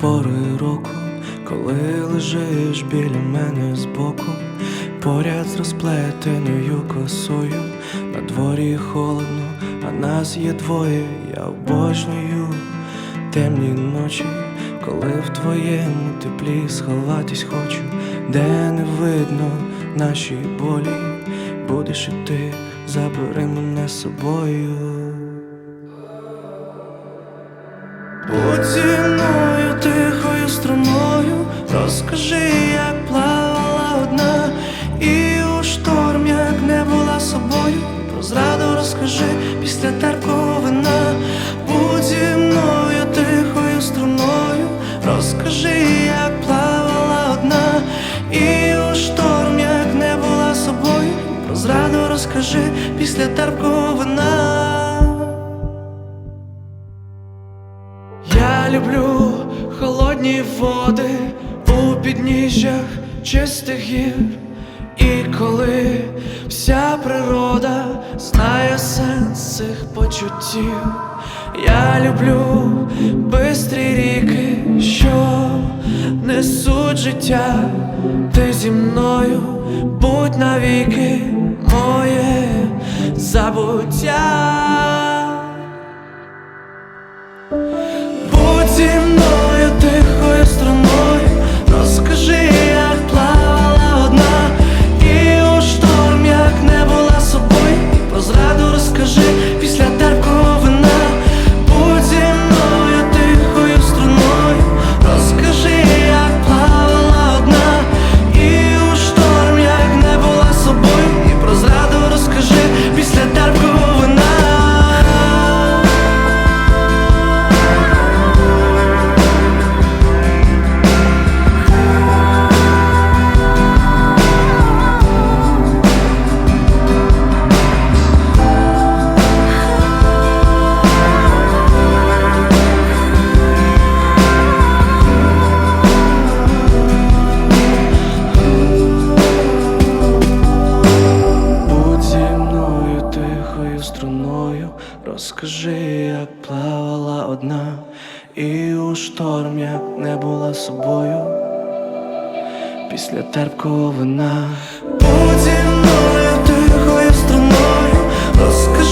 пори року, коли лежиш біля мене збоку, поряд з розплетеною косою, на дворі холодно, а нас є двоє, я обожнюю темні ночі, коли в твоєму теплі сховатись хочу, де не видно наші болі, будеш і ти, забери мене з собою. Розкажи, як плавала одна, і у шторм, як не була собою, про зраду розкажи після терпкого вина, будь зі мною тихою струною, розкажи, як плавала одна, і у шторм, як не була собою, про зраду розкажи після терпкого. Я люблю холодні води у підніжжях чистих гір. І коли вся природа знає сенс цих почуттів, я люблю бистрі ріки, що несуть життя, ти зі мною будь навіки моє забуття. Розкажи, як плавала одна, і у шторм, як не була собою, після терпкого вина. Мною тихою струною, розкажи,